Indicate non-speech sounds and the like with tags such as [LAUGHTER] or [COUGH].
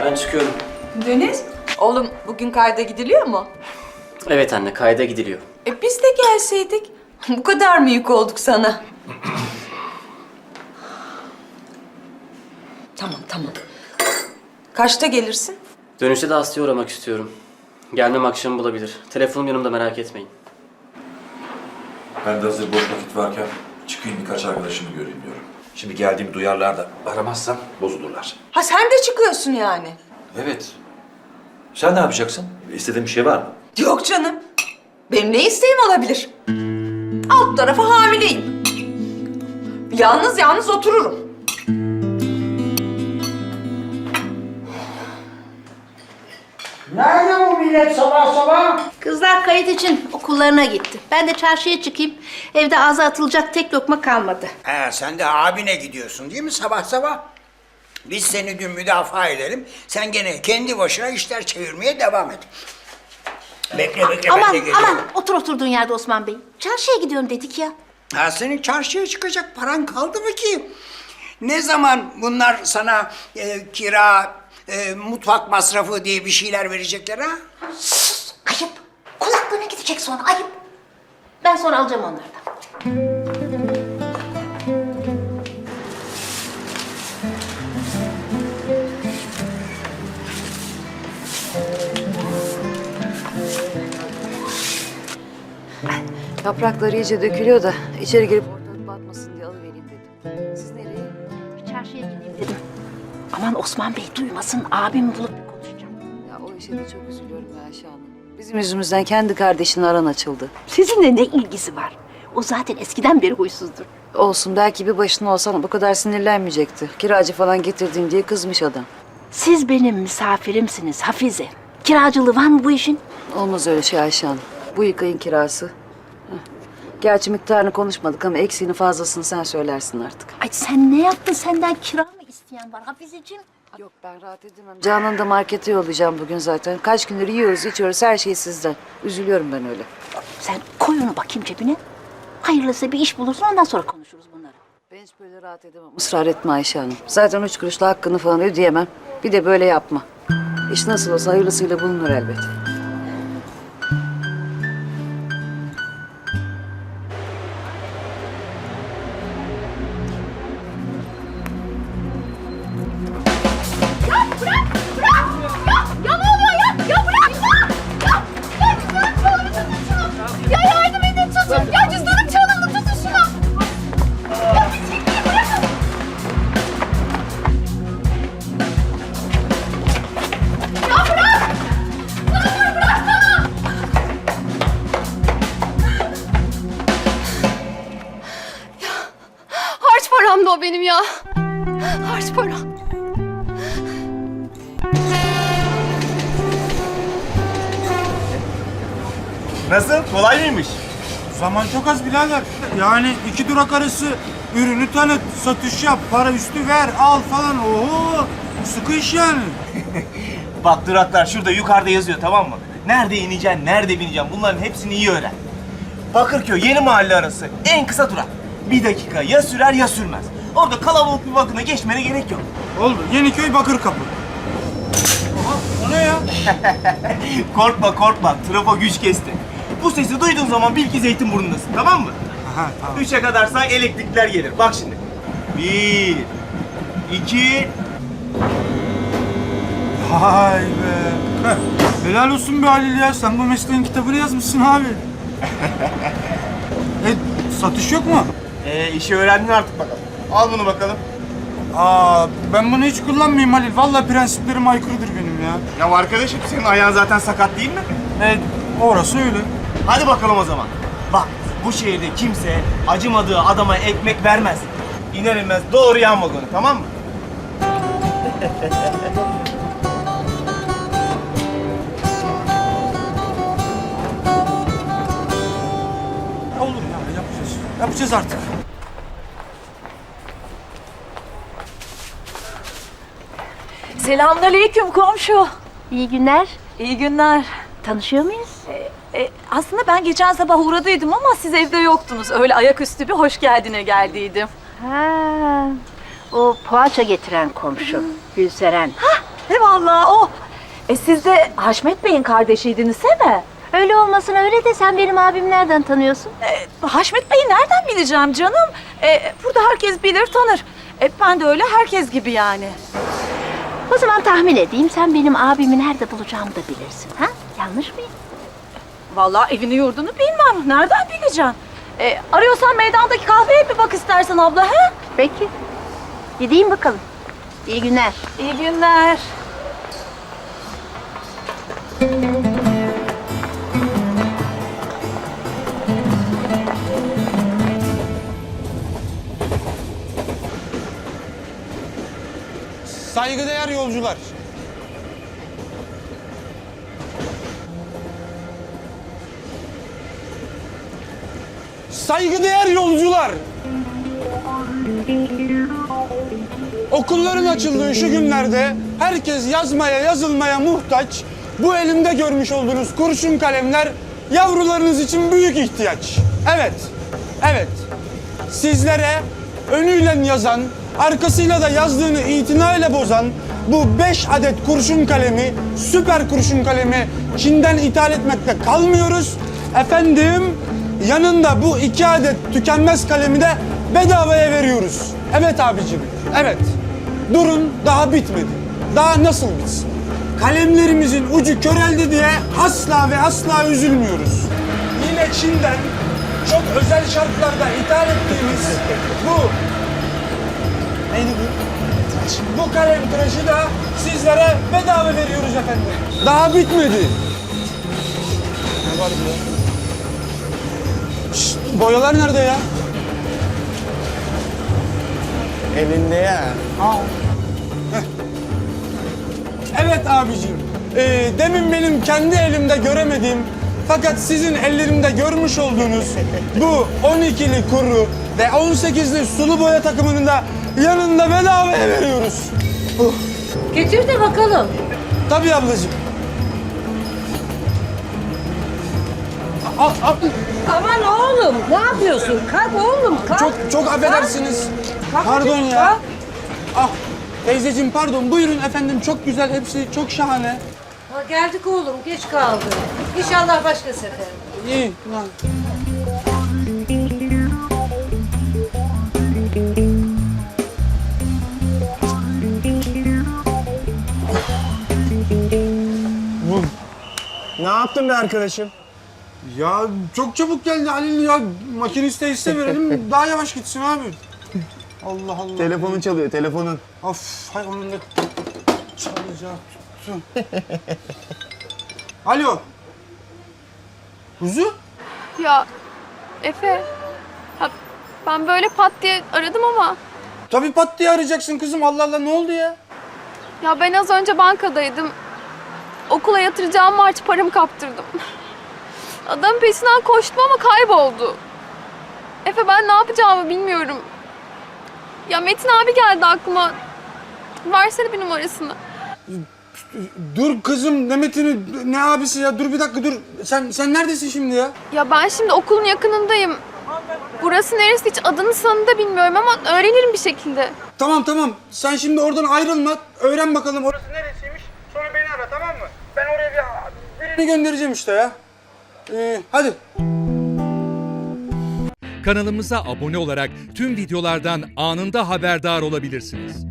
Ben çıkıyorum. Deniz, oğlum bugün kayda gidiliyor mu? Evet anne kayda gidiliyor. E biz de gelseydik. Bu kadar mı yük olduk sana? tamam, tamam. Kaçta gelirsin? Dönüşte de Aslı'ya uğramak istiyorum. Gelmem akşamı bulabilir. Telefonum yanımda merak etmeyin. Ben de hazır boş vakit varken çıkayım birkaç arkadaşımı göreyim diyorum. Şimdi geldiğimi duyarlar da aramazsam bozulurlar. Ha sen de çıkıyorsun yani. Evet. Sen ne yapacaksın? İstediğin bir şey var mı? Yok canım. Benim ne isteğim olabilir? Alt tarafı hamileyim. Yalnız yalnız otururum. Nerede millet sabah sabah? Kızlar kayıt için okullarına gitti. Ben de çarşıya çıkayım. Evde ağza atılacak tek lokma kalmadı. He, sen de abine gidiyorsun değil mi sabah sabah? Biz seni dün müdafaa edelim. Sen gene kendi başına işler çevirmeye devam et. Bekle bekle aman bekle geliyorum. aman otur oturduğun yerde Osman Bey. Çarşıya gidiyorum dedik ya. Ha, senin çarşıya çıkacak paran kaldı mı ki? Ne zaman bunlar sana e, kira, e, mutfak masrafı diye bir şeyler verecekler ha? Ayıp. Kulaklarına gidecek sonra ayıp. Ben sonra alacağım onlardan. Yaprakları iyice dökülüyor da içeri girip ortalık batmasın diye alıvereyim dedim. Siz nereye? Bir çarşıya gideyim dedim. Aman Osman Bey duymasın abim bulup bir konuşacağım. Ya o işe de çok üzülüyorum ya Ayşe Hanım. Bizim yüzümüzden kendi kardeşinin aran açıldı. Sizinle ne ilgisi var? O zaten eskiden beri huysuzdur. Olsun belki bir başına olsan bu kadar sinirlenmeyecekti. Kiracı falan getirdin diye kızmış adam. Siz benim misafirimsiniz Hafize. Kiracılığı var mı bu işin? Olmaz öyle şey Ayşe Hanım. Bu yıkayın kirası. Heh. Gerçi miktarını konuşmadık ama eksiğini fazlasını sen söylersin artık. Ay sen ne yaptın? Senden kira mı isteyen var Hafizeciğim? Yok ben rahat edemem. Canan'ı da markete yollayacağım bugün zaten. Kaç gündür yiyoruz içiyoruz her şey sizden. Üzülüyorum ben öyle. Sen koy onu bakayım cebine. Hayırlısı bir iş bulursun ondan sonra konuşuruz bunları. Ben hiç böyle rahat edemem. Israr etme Ayşe Hanım. Zaten üç kuruşla hakkını falan ödeyemem. Bir de böyle yapma. İş nasıl olsa hayırlısıyla bulunur elbet. Benim ya. Harç param. Nasıl? Kolay mıymış? Zaman çok az birader. Yani iki durak arası ürünü tanıt, satış yap, para üstü ver, al falan. Oho, sıkı iş yani. [LAUGHS] Bak duraklar şurada yukarıda yazıyor tamam mı? Nerede ineceksin, nerede bineceksin bunların hepsini iyi öğren. Bakırköy yeni mahalle arası en kısa durak. Bir dakika ya sürer ya sürmez. Orada kalabalık bir bakına geçmene gerek yok. Oldu. Yeniköy Bakırkapı. Oha, o ne ya? [LAUGHS] korkma korkma, trafo güç kesti. Bu sesi duyduğun zaman bil ki Zeytinburnu'ndasın tamam mı? Aha, tamam. Üçe kadar say elektrikler gelir. Bak şimdi. Bir, iki, Vay be. Heh, Helal olsun be Halil ya. Sen bu mesleğin kitabını yazmışsın abi. [LAUGHS] e, satış yok mu? ee, işi öğrendin artık bakalım. Al bunu bakalım. Aa, ben bunu hiç kullanmayayım Halil. Vallahi prensiplerim aykırıdır benim ya. Ya arkadaşım senin ayağın zaten sakat değil mi? E, orası öyle. Hadi bakalım o zaman. Bak bu şehirde kimse acımadığı adama ekmek vermez. İner inmez doğru yan vagonu tamam mı? Olur ya yapacağız. Yapacağız artık. Selamünaleyküm komşu. İyi günler. İyi günler. Tanışıyor muyuz? E, aslında ben geçen sabah uğradıydım ama siz evde yoktunuz. Öyle ayaküstü bir hoş geldine geldiydim. Ha, o poğaça getiren komşu. Gülseren. He vallahi o. E siz de Haşmet Bey'in kardeşiydiniz değil mi? Öyle olmasın öyle de sen benim abimi nereden tanıyorsun? E, Haşmet Bey'i nereden bileceğim canım? E, burada herkes bilir tanır. E, ben de öyle herkes gibi yani. O zaman tahmin edeyim sen benim abimi nerede bulacağımı da bilirsin. Ha? Yanlış mıyım? Vallahi evini yurdunu bilmem. Nereden bileceksin? E, arıyorsan meydandaki kahveye bir bak istersen abla he? Peki. Gideyim bakalım. İyi günler. İyi günler. Saygıdeğer yolcular. Saygıdeğer yolcular. Okulların açıldığı şu günlerde herkes yazmaya yazılmaya muhtaç. Bu elimde görmüş olduğunuz kurşun kalemler yavrularınız için büyük ihtiyaç. Evet, evet. Sizlere önüyle yazan, arkasıyla da yazdığını itinayla bozan bu beş adet kurşun kalemi, süper kurşun kalemi Çin'den ithal etmekte kalmıyoruz. Efendim, yanında bu iki adet tükenmez kalemi de bedavaya veriyoruz. Evet abicim, evet. Durun, daha bitmedi. Daha nasıl bitsin? Kalemlerimizin ucu köreldi diye asla ve asla üzülmüyoruz. Yine Çin'den çok özel şartlarda ithal ettiğimiz bu bu? Bu kalem tıraşı da sizlere bedava veriyoruz efendim. Daha bitmedi. Ne var bu ya? Şşt, boyalar nerede ya? Elinde ya. Al. Evet abicim. Ee, demin benim kendi elimde göremediğim fakat sizin ellerimde görmüş olduğunuz bu 12'li kuru ve 18'li sulu boya takımını da yanında bedavaya veriyoruz. Uh. Getir de bakalım. Tabii ablacığım. Al, al. Aman oğlum ne yapıyorsun? Kalk oğlum kalk. Çok çok affedersiniz. Pardon ya. Ah teyzeciğim pardon. Buyurun efendim. Çok güzel hepsi. Çok şahane. geldik oğlum geç kaldı. İnşallah başka sefer. İyi. lan. Yaptın be arkadaşım? Ya çok çabuk geldi Halil ya. Makiniste hisse verelim. [LAUGHS] Daha yavaş gitsin abi. Allah Allah. Telefonun çalıyor, telefonun. Of hay onun da çalacağı tuttu. [LAUGHS] Alo. Kuzu? Ya Efe, ha, ben böyle pat diye aradım ama Tabii pat diye arayacaksın kızım. Allah Allah ne oldu ya? ya ben az önce bankadaydım. Okula yatıracağım març paramı kaptırdım. Adamın peşinden koştum ama kayboldu. Efe ben ne yapacağımı bilmiyorum. Ya Metin abi geldi aklıma. Versene bir numarasını. Dur kızım Demet'ini ne abisi ya dur bir dakika dur. Sen sen neredesin şimdi ya? Ya ben şimdi okulun yakınındayım. Burası neresi hiç adını sanını da bilmiyorum ama öğrenirim bir şekilde. Tamam tamam sen şimdi oradan ayrılma. Öğren bakalım orası neresiymiş. Sonra beni ara tamam mı? Ben oraya birini göndereceğim işte ya. Ee, hadi. Kanalımıza abone olarak tüm videolardan anında haberdar olabilirsiniz.